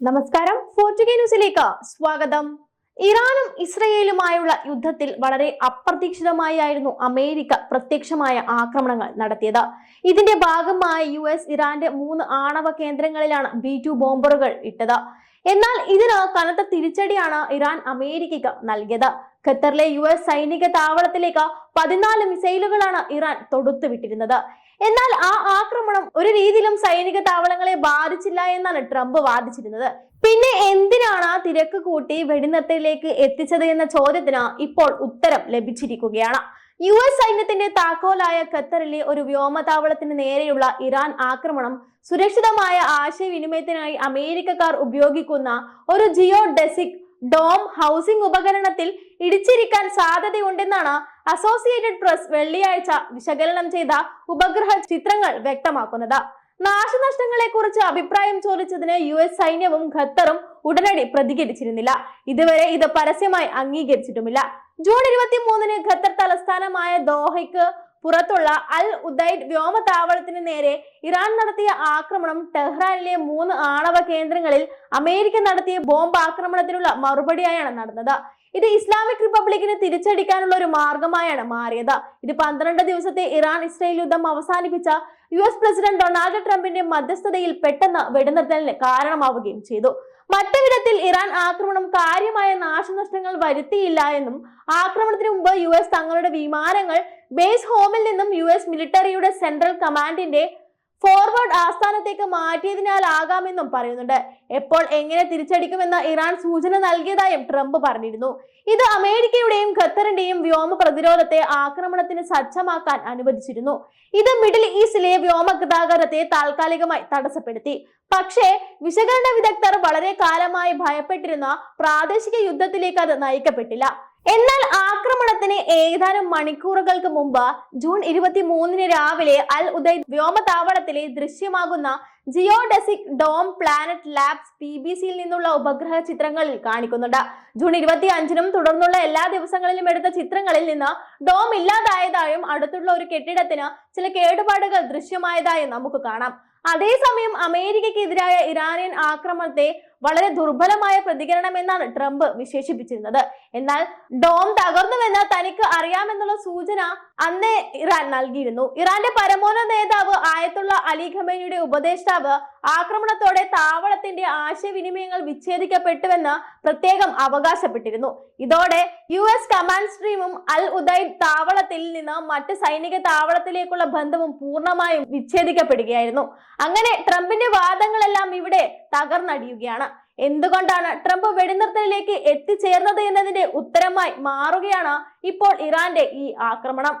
നമസ്കാരം. ഫോർട്ടുഗേ ന്യൂസിലേക്ക് സ്വാഗതം. ഇറാനും ഇസ്രയേലുമായുള്ള യുദ്ധത്തിൽ വളരെ അപ്രതീക്ഷിതമായായിരുന്നു അമേരിക്ക പ്രത്യക്ഷമായ ആക്രമണങ്ങൾ നടത്തിയത്. ഇതിന്റെ ഭാഗമായി യു എസ് ഇറാന്റെ മൂന്ന് ആണവ കേന്ദ്രങ്ങളിലാണ് ബി ടു ബോംബറുകൾ ഇട്ടത്. എന്നാൽ ഇതിന് കനത്ത തിരിച്ചടിയാണ് ഇറാൻ അമേരിക്കക്ക് നൽകിയത്. ഖത്തറിലെ യു എസ് സൈനിക താവളത്തിലേക്ക് പതിനാല് മിസൈലുകളാണ് ഇറാൻ തൊടുത്തുവിട്ടിരുന്നത്. എന്നാൽ ആ ആക്രമണം ഒരു രീതിയിലും സൈനിക താവളങ്ങളെ ബാധിച്ചില്ല എന്നാണ് ട്രംപ് വാദിച്ചിരുന്നത്. പിന്നെ എന്തിനാണ് ആ തിരക്ക് കൂട്ടി വെടിനിർത്തലിലേക്ക് എത്തിച്ചത് എന്ന ചോദ്യത്തിന് ഇപ്പോൾ ഉത്തരം ലഭിച്ചിരിക്കുകയാണ്. യു എസ് സൈന്യത്തിന്റെ താക്കോലായ ഖത്തറിലെ ഒരു വ്യോമതാവളത്തിന് നേരെയുള്ള ഇറാൻ ആക്രമണം സുരക്ഷിതമായ ആശയവിനിമയത്തിനായി അമേരിക്കക്കാർ ഉപയോഗിക്കുന്ന ഒരു ജിയോ ഡെസിക് ഡോം ഹൗസിംഗ് ഉപകരണത്തിൽ ഇടിച്ചിരിക്കാൻ സാധ്യതയുണ്ടെന്നാണ് അസോസിയേറ്റഡ് പ്രസ് വെള്ളിയാഴ്ച വിശകലനം ചെയ്ത ഉപഗ്രഹ ചിത്രങ്ങൾ വ്യക്തമാക്കുന്നത്. നാശനഷ്ടങ്ങളെ കുറിച്ച് അഭിപ്രായം ചോദിച്ചതിന് യു എസ് സൈന്യവും ഖത്തറും ഉടനടി പ്രതികരിച്ചിരുന്നില്ല. ഇതുവരെ ഇത് പരസ്യമായി അംഗീകരിച്ചിട്ടുമില്ല. ജൂൺ ഇരുപത്തി മൂന്നിന് ഖത്തർ തലസ്ഥാനമായ ദോഹയ്ക്ക് പുറത്തുള്ള അൽ ഉദൈദ് വ്യോമതാവളത്തിന് നേരെ ഇറാൻ നടത്തിയ ആക്രമണം ടെഹ്റാനിലെ മൂന്ന് ആണവ കേന്ദ്രങ്ങളിൽ അമേരിക്ക നടത്തിയ ബോംബ് ആക്രമണത്തിനുള്ള മറുപടിയായാണ് നടന്നത്. ഇത് ഇസ്ലാമിക് റിപ്പബ്ലിക്കിന് തിരിച്ചടിക്കാനുള്ള ഒരു മാർഗമായാണ് മാറിയത്. ഇത് പന്ത്രണ്ട് ദിവസത്തെ ഇറാൻ ഇസ്രായേൽ യുദ്ധം അവസാനിപ്പിച്ച യു എസ് പ്രസിഡന്റ് ഡൊണാൾഡ് ട്രംപിന്റെ മധ്യസ്ഥതയിൽ പെട്ടെന്ന് വെടിനിർത്തലിന് കാരണമാവുകയും ചെയ്തു. മറ്റു വിധത്തിൽ ഇറാൻ ആക്രമണം കാര്യമായ നാശനഷ്ടങ്ങൾ വരുത്തിയില്ല എന്നും ആക്രമണത്തിന് മുമ്പ് യു എസ് തങ്ങളുടെ വിമാനങ്ങൾ ബേസ് ഹോമിൽ നിന്നും യു എസ് മിലിറ്ററിയുടെ സെൻട്രൽ കമാൻഡിന്റെ ഫോർവേഡ് ആസ്ഥാനത്തേക്ക് മാറ്റിയതിനാലാകാമെന്നും പറയുന്നുണ്ട്. എപ്പോൾ എങ്ങനെ തിരിച്ചടിക്കുമെന്ന് ഇറാൻ സൂചന നൽകിയതായും ട്രംപ് പറഞ്ഞിരുന്നു. ഇത് അമേരിക്കയുടെയും ഖത്തറിന്റെയും വ്യോമ പ്രതിരോധത്തെ ആക്രമണത്തിന് സജ്ജമാക്കാൻ അനുവദിച്ചിരുന്നു. ഇത് മിഡിൽ ഈസ്റ്റിലെ വ്യോമ ഗതാഗതത്തെ താൽക്കാലികമായി തടസ്സപ്പെടുത്തി. പക്ഷേ വിശകലന വിദഗ്ധർ വളരെ കാലമായി ഭയപ്പെട്ടിരുന്ന പ്രാദേശിക യുദ്ധത്തിലേക്ക് അത് നയിക്കപ്പെട്ടില്ല. എന്നാൽ ആക്രമണത്തിന് ഏതാനും മണിക്കൂറുകൾക്ക് മുമ്പ് ജൂൺ ഇരുപത്തി മൂന്നിന് രാവിലെ അൽ ഉദയ് വ്യോമതാവളത്തിലെ ദൃശ്യമാകുന്ന geodesic dome Planet Labs P B സിയിൽ നിന്നുള്ള ഉപഗ്രഹ ചിത്രങ്ങളിൽ കാണിക്കുന്നുണ്ട്. ജൂൺ ഇരുപത്തി അഞ്ചിനും തുടർന്നുള്ള എല്ലാ ദിവസങ്ങളിലും എടുത്ത ചിത്രങ്ങളിൽ നിന്ന് ഡോം ഇല്ലാതായതായും അടുത്തുള്ള ഒരു കെട്ടിടത്തിന് ചില കേടുപാടുകൾ ദൃശ്യമായതായും നമുക്ക് കാണാം. അതേസമയം അമേരിക്കയ്ക്കെതിരായ ഇറാനിയൻ ആക്രമണത്തെ വളരെ ദുർബലമായ പ്രതികരണം എന്നാണ് ട്രംപ് വിശേഷിപ്പിച്ചിരുന്നത്. എന്നാൽ ഡോം തകർന്നുവെന്ന് തനിക്ക് അറിയാമെന്നുള്ള സൂചന അന്നേ ഇറാൻ നൽകിയിരുന്നു. ഇറാന്റെ പരമോന്നത നേതാവ് ആയത്തുള്ള അലി ഖമേനിയുടെ ഉപദേഷ്ടാവ് ആക്രമണത്തോടെ താവളത്തിന്റെ ആശയവിനിമയങ്ങൾ വിച്ഛേദിക്കപ്പെട്ടുവെന്ന് പ്രത്യേകം അവകാശപ്പെട്ടിരുന്നു. ഇതോടെ യു എസ് കമാൻഡ് സ്ട്രീമും അൽ ഉദൈദ് താവളത്തിൽ നിന്ന് മറ്റ് സൈനിക താവളത്തിലേക്കുള്ള ബന്ധവും പൂർണമായും വിച്ഛേദിക്കപ്പെടുകയായിരുന്നു. അങ്ങനെ ട്രംപിന്റെ വാദങ്ങളെല്ലാം ഇവിടെ തകർന്നടിയുകയാണ്. എന്തുകൊണ്ടാണ് ട്രംപ് വെടിനിർത്തലിലേക്ക് എത്തിച്ചേർന്നത് എന്നതിന്റെ ഉത്തരമായി മാറുകയാണ് ഇപ്പോൾ ഇറാന്റെ ഈ ആക്രമണം.